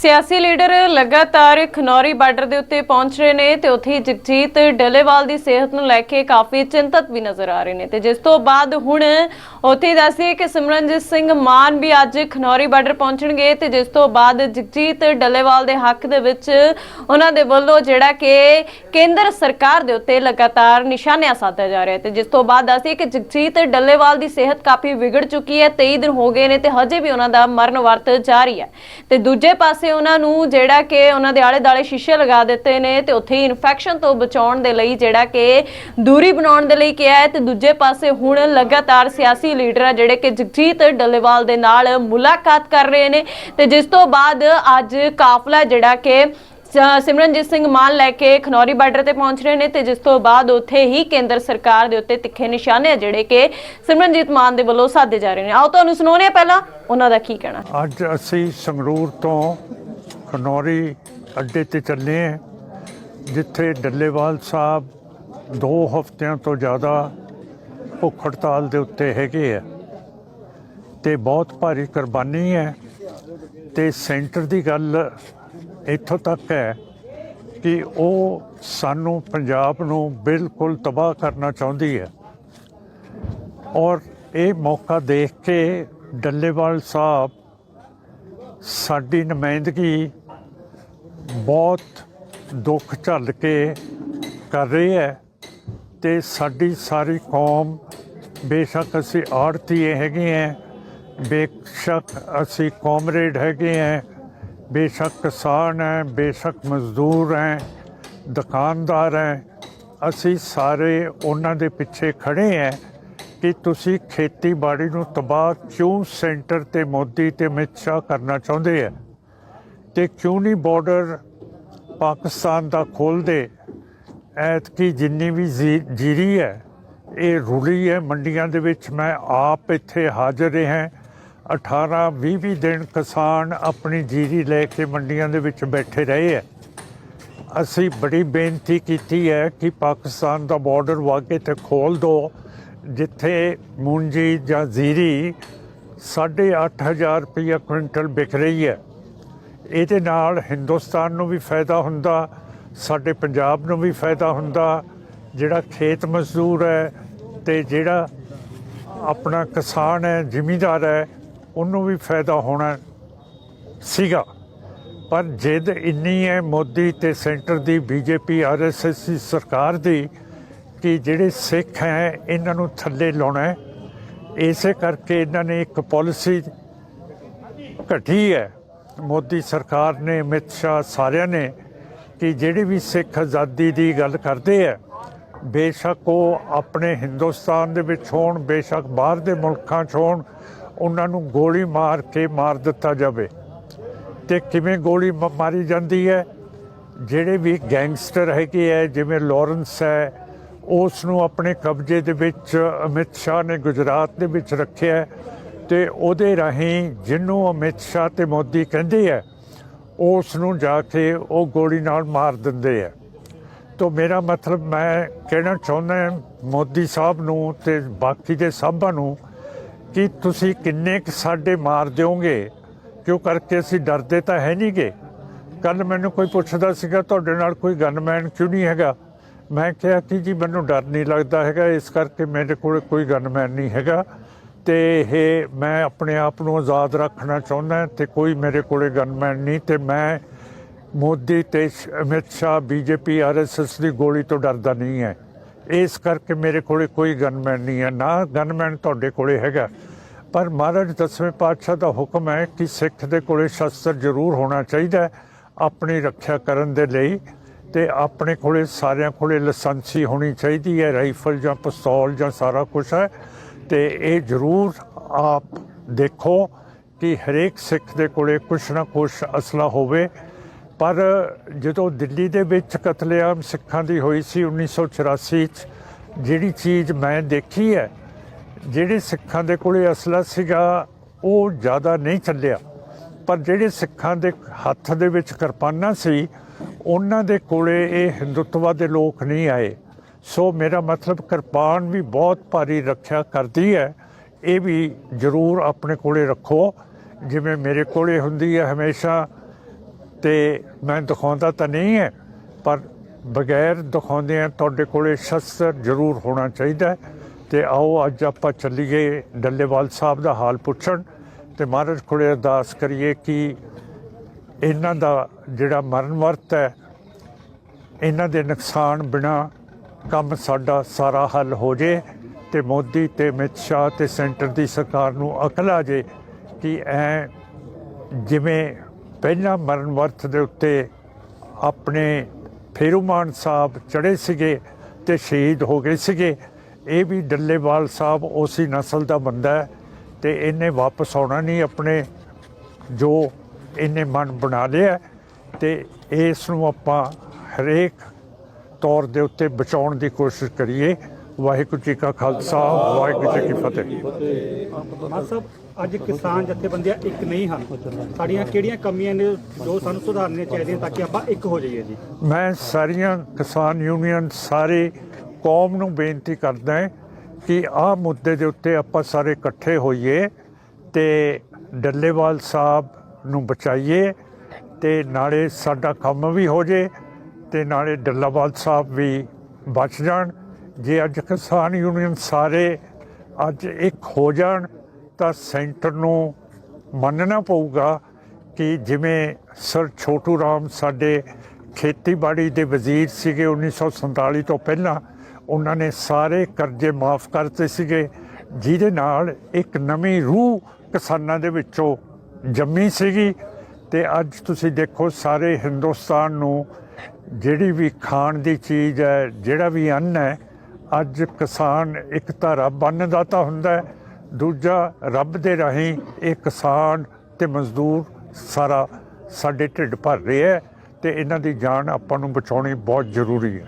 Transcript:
ਸਿਆਸੀ ਲੀਡਰ ਲਗਾਤਾਰ ਖਨੌਰੀ ਬਾਰਡਰ ਦੇ ਉੱਤੇ ਪਹੁੰਚ ਰਹੇ ਨੇ ਤੇ ਉੱਥੇ ਜਗਜੀਤ ਡੱਲੇਵਾਲ ਦੀ ਸਿਹਤ ਨੂੰ ਲੈ ਕੇ ਕਾਫੀ ਚਿੰਤਤ ਵੀ ਨਜ਼ਰ ਆ ਰਹੇ ਨੇ। ਤੇ ਜਿਸ ਤੋਂ ਬਾਅਦ ਹੁਣ ਉੱਥੇ ਹੀ ਕਿ ਸਿਮਰਨਜੀਤ ਸਿੰਘ ਮਾਨ ਵੀ ਅੱਜ ਖਨੌਰੀ ਬਾਰਡਰ ਪਹੁੰਚਣਗੇ ਤੇ ਜਿਸ ਤੋਂ ਬਾਅਦ ਜਗਜੀਤ ਡੱਲੇਵਾਲ ਦੇ ਹੱਕ ਦੇ ਵਿੱਚ ਉਹਨਾਂ ਦੇ ਵੱਲੋਂ ਜਿਹੜਾ ਕਿ ਕੇਂਦਰ ਸਰਕਾਰ ਦੇ ਉੱਤੇ ਲਗਾਤਾਰ ਨਿਸ਼ਾਨਿਆਂ ਸਾਧਿਆ ਜਾ ਰਿਹਾ ਤੇ ਜਿਸ ਤੋਂ ਬਾਅਦ ਦੱਸੀਏ ਕਿ ਜਗਜੀਤ ਡੱਲੇਵਾਲ ਦੀ ਸਿਹਤ ਕਾਫੀ ਵਿਗੜ ਚੁੱਕੀ ਹੈ 23 ਦਿਨ ਹੋ ਗਏ ਨੇ ਤੇ ਹਜੇ ਵੀ ਉਹਨਾਂ ਦਾ ਮਰਨ ਵਰਤ ਜਾਰੀ ਹੈ। ਤੇ ਦੂਜੇ ਪਾਸੇ ਉਹਨਾਂ ਨੂੰ ਜਿਹੜਾ ਕਿ ਉਹਨਾਂ ਦੇ ਆਲੇ ਦਾਲੇ ਸ਼ੀਸ਼ੇ ਲਗਾ ਦਿੱਤੇ ਨੇ ਤੇ ਉੱਥੇ ਇਨਫੈਕਸ਼ਨ ਤੋਂ ਬਚਾਉਣ ਦੇ ਲਈ ਜਿਹੜਾ ਕਿ ਦੂਰੀ ਬਣਾਉਣ ਦੇ ਲਈ ਕਿਹਾ ਹੈ ਤੇ ਦੂਜੇ ਪਾਸੇ ਹੁਣ ਲਗਾਤਾਰ ਸਿਆਸੀ ਲੀਡਰ ਆ ਜਿਹੜੇ ਕਿ ਜਗਜੀਤ ਡੱਲੇਵਾਲ ਦੇ ਨਾਲ ਮੁਲਾਕਾਤ ਕਰ ਰਹੇ ਨੇ ਤੇ ਜਿਸ ਤੋਂ ਬਾਅਦ ਅੱਜ ਕਾਫਲਾ ਜਿਹੜਾ ਕਿ ਸਿਮਰਨਜੀਤ ਸਿੰਘ ਮਾਨ ਲੈ ਕੇ ਖਨੌਰੀ ਬਾਰਡਰ ਤੇ ਪਹੁੰਚ ਰਹੇ ਨੇ ਤੇ ਜਿਸ ਤੋਂ ਬਾਅਦ ਉੱਥੇ ਹੀ ਕੇਂਦਰ ਸਰਕਾਰ ਦੇ ਉੱਤੇ ਤਿੱਖੇ ਨਿਸ਼ਾਨੇ ਆ ਜਿਹੜੇ ਕਿ ਸਿਮਰਨਜੀਤ ਮਾਨ ਦੇ ਵੱਲੋਂ ਸਾਧੇ ਜਾ ਰਹੇ ਨੇ। ਆਓ ਤੁਹਾਨੂੰ ਸੁਣਾਉਂਦੇ ਹਾਂ ਪਹਿਲਾਂ ਉਹਨਾਂ ਦਾ ਕੀ ਕਹਿਣਾ। ਅੱਜ ਅਸੀਂ ਸੰਗਰੂਰ ਤੋਂ ਖਨੌਰੀ ਅੱਡੇ ਤੇ ਚੱਲੇ ਹਾਂ, ਜਿੱਥੇ ਡੱਲੇਵਾਲ ਸਾਹਿਬ ਦੋ ਹਫ਼ਤਿਆਂ ਤੋਂ ਜ਼ਿਆਦਾ ਭੁੱਖ ਹੜਤਾਲ ਦੇ ਉੱਤੇ ਹੈਗੇ ਆ ਤੇ ਬਹੁਤ ਭਾਰੀ ਕੁਰਬਾਨੀ ਹੈ ਤੇ ਸੈਂਟਰ ਦੀ ਗੱਲ ਇੱਥੋਂ ਤੱਕ ਹੈ ਕਿ ਉਹ ਸਾਨੂੰ ਪੰਜਾਬ ਨੂੰ ਬਿਲਕੁਲ ਤਬਾਹ ਕਰਨਾ ਚਾਹੁੰਦੀ ਹੈ। ਔਰ ਇਹ ਮੌਕਾ ਦੇਖ ਕੇ ਡੱਲੇਵਾਲ ਸਾਹਿਬ ਸਾਡੀ ਨੁਮਾਇੰਦਗੀ ਬਹੁਤ ਦੁੱਖ ਝੱਲ ਕੇ ਕਰ ਰਹੀ ਹੈ ਤੇ ਸਾਡੀ ਸਾਰੀ ਕੌਮ, ਬੇਸ਼ੱਕ ਅਸੀਂ ਆੜਤੀਏ ਹੈਗੇ ਹੈ, ਬੇਸ਼ੱਕ ਅਸੀਂ ਕਾਮਰੇਡ ਹੈਗੇ ਹੈ ਬੇਸ਼ੱਕ ਕਿਸਾਨ ਹੈ, ਬੇਸ਼ੱਕ ਮਜ਼ਦੂਰ ਹੈ, ਦੁਕਾਨਦਾਰ ਹੈ। ਅਸੀਂ ਸਾਰੇ ਉਹਨਾਂ ਦੇ ਪਿੱਛੇ ਖੜੇ ਹੈ ਕਿ ਤੁਸੀਂ ਖੇਤੀਬਾੜੀ ਨੂੰ ਤਬਾਹ ਕਿਉਂ ਸੈਂਟਰ ਤੇ ਮੋਦੀ ਤੇ ਅਮਿਤ ਸ਼ਾਹ ਕਰਨਾ ਚਾਹੁੰਦੇ ਆ? ਤੇ ਕਿਉਂ ਨਹੀਂ ਬਾਰਡਰ ਪਾਕਿਸਤਾਨ ਦਾ ਖੋਲਦੇ ਐਤਕੀ ਜਿੰਨੀ ਵੀ ਜ਼ੀ- ਜੀਰੀ ਹੈ, ਇਹ ਰੁਲੀ ਹੈ, ਮੰਡੀਆਂ ਦੇ ਵਿੱਚ ਮੈਂ ਆਪ ਇੱਥੇ ਹਾਜ਼ਰ ਰਿਹਾ। 18 20 20 ਦਿਨ ਕਿਸਾਨ ਆਪਣੀ ਜੀਰੀ ਲੈ ਕੇ ਮੰਡੀਆਂ ਦੇ ਵਿੱਚ ਬੈਠੇ ਰਹੇ ਹੈ। ਅਸੀਂ ਬੜੀ ਬੇਨਤੀ ਕੀਤੀ ਹੈ ਕਿ ਪਾਕਿਸਤਾਨ ਦਾ ਬਾਰਡਰ ਵਾਕੇ ਤੇ ਖੋਲ ਦਿਓ ਜਿੱਥੇ ਮੂੰਜੀ ਜਾਂ ਜ਼ੀਰੀ 8500 ਰੁਪਏ ਕੁਇੰਟਲ ਵਿਕ ਰਹੀ ਹੈ। ਇਹਦੇ ਨਾਲ ਹਿੰਦੁਸਤਾਨ ਨੂੰ ਵੀ ਫਾਇਦਾ ਹੁੰਦਾ, ਸਾਡੇ ਪੰਜਾਬ ਨੂੰ ਵੀ ਫਾਇਦਾ ਹੁੰਦਾ, ਜਿਹੜਾ ਖੇਤ ਮਜ਼ਦੂਰ ਹੈ ਤੇ ਜਿਹੜਾ ਆਪਣਾ ਕਿਸਾਨ ਹੈ, ਜ਼ਿਮੀਂਦਾਰ ਹੈ ਉਹਨੂੰ ਵੀ ਫਾਇਦਾ ਹੋਣਾ ਸੀਗਾ। ਪਰ ਜਿੱਦ ਇੰਨੀ ਹੈ ਮੋਦੀ ਤੇ ਸੈਂਟਰ ਦੀ, ਬੀਜੇਪੀ ਆਰਐਸਐਸ ਦੀ ਸਰਕਾਰ ਦੀ, ਕਿ ਜਿਹੜੇ ਸਿੱਖ ਹੈ, ਇਹਨਾਂ ਨੂੰ ਥੱਲੇ ਲਾਉਣਾ ਹੈ। ਇਸੇ ਕਰਕੇ ਇਹਨਾਂ ਨੇ ਇੱਕ ਪਾਲਿਸੀ ਘਟੀ ਹੈ। ਮੋਦੀ ਸਰਕਾਰ ਨੇ, ਅਮਿਤ ਸ਼ਾਹ ਸਾਰਿਆਂ ਨੇ, ਕਿ ਜਿਹੜੇ ਵੀ ਸਿੱਖ ਆਜ਼ਾਦੀ ਦੀ ਗੱਲ ਕਰਦੇ ਹੈ, ਬੇਸ਼ੱਕ ਉਹ ਆਪਣੇ ਹਿੰਦੁਸਤਾਨ ਦੇ ਵਿੱਚ ਹੋਣ, ਬੇਸ਼ੱਕ ਬਾਹਰ ਦੇ ਮੁਲਕਾਂ 'ਚ ਹੋਣ ਉਹਨਾਂ ਨੂੰ ਗੋਲੀ ਮਾਰ ਕੇ ਮਾਰ ਦਿੱਤਾ ਜਾਵੇ। ਤੇ ਕਿਵੇਂ ਗੋਲੀ ਮ- ਮਾਰੀ ਜਾਂਦੀ ਹੈ? ਜਿਹੜੇ ਵੀ ਗੈਂਗਸਟਰ ਹੈਗੇ ਹੈ ਜਿਵੇਂ ਲਾਰੈਂਸ ਹੈ ਉਸ ਨੂੰ ਆਪਣੇ ਕਬਜ਼ੇ ਦੇ ਵਿੱਚ ਅਮਿਤ ਸ਼ਾਹ ਨੇ ਗੁਜਰਾਤ ਦੇ ਵਿੱਚ ਰੱਖਿਆ ਹੈ ਤੇ ਉਹਦੇ ਰਾਹੀਂ ਜਿਹਨੂੰ ਅਮਿਤ ਸ਼ਾਹ ਤੇ ਮੋਦੀ ਕਹਿੰਦੇ ਹੈ ਉਸ ਨੂੰ ਜਾ ਕੇ ਉਹ ਗੋਲੀ ਨਾਲ ਮਾਰ ਦਿੰਦੇ ਹੈ ਤੋ ਮੇਰਾ ਮਤਲਬ ਮੈਂ ਕਹਿਣਾ ਚਾਹੁੰਦਾ ਮੋਦੀ ਸਾਹਿਬ ਨੂੰ ਤੇ ਬਾਕੀ ਦੇ ਸਭਾਂ ਨੂੰ ਕਿ ਤੁਸੀਂ ਕਿੰਨੇ ਕੁ ਸਾਡੇ ਮਾਰ ਦਿਓਗੇ? ਕਿਉਂ ਕਰਕੇ ਅਸੀਂ ਡਰਦੇ ਤਾਂ ਹੈ ਨਹੀਂਗੇ? ਕੱਲ ਮੈਨੂੰ ਕੋਈ ਪੁੱਛਦਾ ਸੀਗਾ, ਤੁਹਾਡੇ ਨਾਲ ਕੋਈ ਗਨਮੈਨ ਕਿਉਂ ਨਹੀਂ ਹੈਗਾ? ਮੈਂ ਕਿਹਾ ਕਿ ਜੀ, ਮੈਨੂੰ ਡਰ ਨਹੀਂ ਲੱਗਦਾ ਹੈਗਾ, ਇਸ ਕਰਕੇ ਮੇਰੇ ਕੋਲ ਕੋਈ ਗਨਮੈਨ ਨਹੀਂ ਹੈਗਾ। ਤੇ ਇਹ ਮੈਂ ਆਪਣੇ ਆਪ ਨੂੰ ਆਜ਼ਾਦ ਰੱਖਣਾ ਚਾਹੁੰਦਾ ਤੇ ਕੋਈ ਮੇਰੇ ਕੋਲੇ ਗਨਮੈਨ ਨਹੀਂ ਤੇ ਮੈਂ ਮੋਦੀ ਤੇ ਸ਼- ਅਮਿਤ ਸ਼ਾਹ, ਬੀਜੇਪੀ ਆਰਐਸਐਸ ਦੀ ਗੋਲੀ ਤੋਂ ਡਰਦਾ ਨਹੀਂ ਹੈ। ਇਸ ਕਰਕੇ ਮੇਰੇ ਕੋਲੇ ਕੋਈ ਗਨਮੈਨ ਨਹੀਂ ਹੈ। ਨਾ ਗਨਮੈਨ ਤੁਹਾਡੇ ਕੋਲੇ ਹੈਗਾ। ਪਰ ਮਹਾਰਾਜ ਦਸਵੇਂ ਪਾਤਸ਼ਾਹ ਦਾ ਹੁਕਮ ਹੈ ਕਿ ਸਿੱਖ ਦੇ ਕੋਲੇ ਸ਼ਸਤਰ ਜ਼ਰੂਰ ਹੋਣਾ ਚਾਹੀਦਾ ਆਪਣੀ ਰੱਖਿਆ ਕਰਨ ਦੇ ਲਈ ਤੇ ਆਪਣੇ ਕੋਲੇ ਸਾਰਿਆਂ ਕੋਲੇ ਲਾਇਸੈਂਸੀ ਹੋਣੀ ਚਾਹੀਦੀ ਹੈ, ਰਾਈਫਲ ਜਾਂ ਪਿਸਤੌਲ ਜਾਂ ਸਾਰਾ ਕੁਝ ਹੈ। ਤੇ ਇਹ ਜ਼ਰੂਰ ਆਪ ਦੇਖੋ ਕਿ ਹਰੇਕ ਸਿੱਖ ਦੇ ਕੋਲੇ ਕੁਛ ਨਾ ਕੁਛ ਅਸਲਾ ਹੋਵੇ ਪਰ ਜਦੋਂ ਦਿੱਲੀ ਦੇ ਵਿੱਚ ਕਤਲੇਆਮ ਸਿੱਖਾਂ ਦੀ ਹੋਈ ਸੀ 1984 ਚ, ਜਿਹੜੀ ਚੀਜ਼ ਮੈਂ ਦੇਖੀ ਹੈ, ਜਿਹੜੇ ਸਿੱਖਾਂ ਦੇ ਕੋਲੇ ਅਸਲਾ ਸੀਗਾ, ਉਹ ਜ਼ਿਆਦਾ ਨਹੀਂ ਚੱਲਿਆ। ਪਰ ਜਿਹੜੇ ਸਿੱਖਾਂ ਦੇ ਹੱਥ ਦੇ ਵਿੱਚ ਕਿਰਪਾਨਾਂ ਸੀ, ਉਹਨਾਂ ਦੇ ਕੋਲੇ ਇਹ ਹਿੰਦੁੱਤਵਾ ਦੇ ਲੋਕ ਨਹੀਂ ਆਏ। ਸੋ ਮੇਰਾ ਮਤਲਬ ਕਿਰਪਾਨ ਵੀ ਬਹੁਤ ਭਾਰੀ ਰੱਖਿਆ ਕਰਦੀ ਹੈ। ਇਹ ਵੀ ਜ਼ਰੂਰ ਆਪਣੇ ਕੋਲੇ ਰੱਖੋ। ਜਿਵੇਂ ਮੇਰੇ ਕੋਲੇ ਹੁੰਦੀ ਹੈ ਹਮੇਸ਼ਾ ਤੇ ਮੈਂ ਦਿਖਾਉਂਦਾ ਤਾਂ ਨਹੀਂ ਹੈ, ਪਰ ਬਗੈਰ ਦਿਖਾਉਂਦੇ ਤੁਹਾਡੇ ਕੋਲੇ ਸ਼ਸਤਰ ਜ਼ਰੂਰ ਹੋਣਾ ਚਾਹੀਦਾ ਹੈ। ਤੇ ਆਓ ਅੱਜ ਆਪਾਂ ਚੱਲੀਏ ਡੱਲੇਵਾਲ ਸਾਹਿਬ ਦਾ ਹਾਲ ਪੁੱਛਣ ਤੇ ਮਹਾਰਾਜ ਕੋਲੇ ਅਰਦਾਸ ਕਰੀਏ ਕਿ ਇਹਨਾਂ ਦਾ ਜਿਹੜਾ ਮਰਨ ਵਰਤ ਹੈ, ਇਹਨਾਂ ਦੇ ਨੁਕਸਾਨ ਬਿਨਾ ਕੰਮ ਸਾਡਾ ਸਾਰਾ ਹੱਲ ਹੋ ਜੇ ਤੇ ਮੋਦੀ ਤੇ ਅਮਿਤ ਸ਼ਾਹ ਤੇ ਸੈਂਟਰ ਦੀ ਸਰਕਾਰ ਨੂੰ ਅਕਲ ਆ ਜੇ ਕਿ ਐ ਜਿਵੇਂ ਪਹਿਲਾਂ ਮਰਨ ਵਰਤ ਦੇ ਉੱਤੇ ਆਪਣੇ ਫੇਰੂਮਾਨ ਸਾਹਿਬ ਚੜੇ ਸੀਗੇ ਤੇ ਸ਼ਹੀਦ ਹੋ ਗਏ ਸੀਗੇ। ਇਹ ਵੀ ਡੱਲੇਵਾਲ ਸਾਹਿਬ ਉਸੇ ਨਸਲ ਦਾ ਬੰਦਾ ਹੈ ਤੇ ਇਹਨੇ ਵਾਪਸ ਆਉਣਾ ਨਹੀਂ ਆਪਣੇ, ਜੋ ਇਹਨੇ ਮਨ ਬਣਾ ਲਿਆ ਤੇ ਇਸ ਨੂੰ ਆਪਾਂ ਹਰੇਕ ਤੌਰ ਦੇ ਉੱਤੇ ਬਚਾਉਣ ਦੀ ਕੋਸ਼ਿਸ਼ ਕਰੀਏ। ਵਾਹਿਗੁਰੂ ਜੀ ਕਾ ਖਾਲਸਾ ਵਾਹਿਗੁਰੂ ਜੀ ਕੀ ਫਤਿਹ। ਸਾਹਿਬ ਅੱਜ ਕਿਸਾਨ ਜਥੇਬੰਦੀਆਂ ਇੱਕ ਨਹੀਂ ਹਨ। ਸਾਡੀਆਂ ਕਿਹੜੀਆਂ ਕਮੀਆਂ ਨੇ ਜੋ ਸਾਨੂੰ ਸੁਧਾਰਨੀਆਂ ਚਾਹੀਦੀਆਂ ਤਾਂ ਕਿ ਆਪਾਂ ਇੱਕ ਹੋ ਜਾਈਏ ਜੀ? ਮੈਂ ਸਾਰੀਆਂ ਕਿਸਾਨ ਯੂਨੀਅਨ ਸਾਰੇ ਕੌਮ ਨੂੰ ਬੇਨਤੀ ਕਰਦਾ ਹਾਂ ਕਿ ਆਹ ਮੁੱਦੇ ਦੇ ਉੱਤੇ ਆਪਾਂ ਸਾਰੇ ਇਕੱਠੇ ਹੋਈਏ ਤੇ ਡੱਲੇਵਾਲ ਸਾਹਿਬ ਨੂੰ ਬਚਾਈਏ ਤੇ ਨਾਲੇ ਸਾਡਾ ਕੰਮ ਵੀ ਹੋ ਜੇ ਤੇ ਨਾਲੇ ਡੱਲੇਵਾਲ ਸਾਹਿਬ ਵੀ ਬਚ ਜਾਣ। ਜੇ ਅੱਜ ਕਿਸਾਨ ਯੂਨੀਅਨ ਸਾਰੇ ਅੱਜ ਇੱਕ ਹੋ ਜਾਣ, ਤਾਂ ਸੈਂਟਰ ਨੂੰ ਮੰਨਣਾ ਪਊਗਾ ਕਿ ਜਿਵੇਂ ਸਰ ਛੋਟੂ ਰਾਮ ਸਾਡੇ ਖੇਤੀਬਾੜੀ ਦੇ ਵਜ਼ੀਰ ਸੀਗੇ 1947 ਤੋਂ ਪਹਿਲਾਂ, ਉਹਨਾਂ ਨੇ ਸਾਰੇ ਕਰਜ਼ੇ ਮਾਫ ਕਰਤੇ ਸੀਗੇ, ਜਿਹਦੇ ਨਾਲ ਇੱਕ ਨਵੀਂ ਰੂਹ ਕਿਸਾਨਾਂ ਦੇ ਵਿੱਚੋਂ ਜੰਮੀ ਸੀਗੀ। ਤੇ ਅੱਜ ਤੁਸੀਂ ਦੇਖੋ ਸਾਰੇ ਹਿੰਦੁਸਤਾਨ ਨੂੰ ਜਿਹੜੀ ਵੀ ਖਾਣ ਦੀ ਚੀਜ਼ ਹੈ, ਜਿਹੜਾ ਵੀ ਅੰਨ ਹੈ ਅੱਜ ਕਿਸਾਨ ਇੱਕ ਤਾਂ ਰੱਬ ਅੰਨਦਾਤਾ ਹੁੰਦਾ ਹੈ, ਦੂਜਾ ਰੱਬ ਦੇ ਰਾਹੀਂ ਇਹ ਕਿਸਾਨ ਤੇ ਮਜ਼ਦੂਰ ਸਾਰਾ ਸਾਡੇ ਢਿੱਡ ਭਰ ਰਿਹਾ ਹੈ ਤੇ ਇਹਨਾਂ ਦੀ ਜਾਨ ਆਪਾਂ ਨੂੰ ਬਚਾਉਣੀ ਬਹੁਤ ਜ਼ਰੂਰੀ ਹੈ।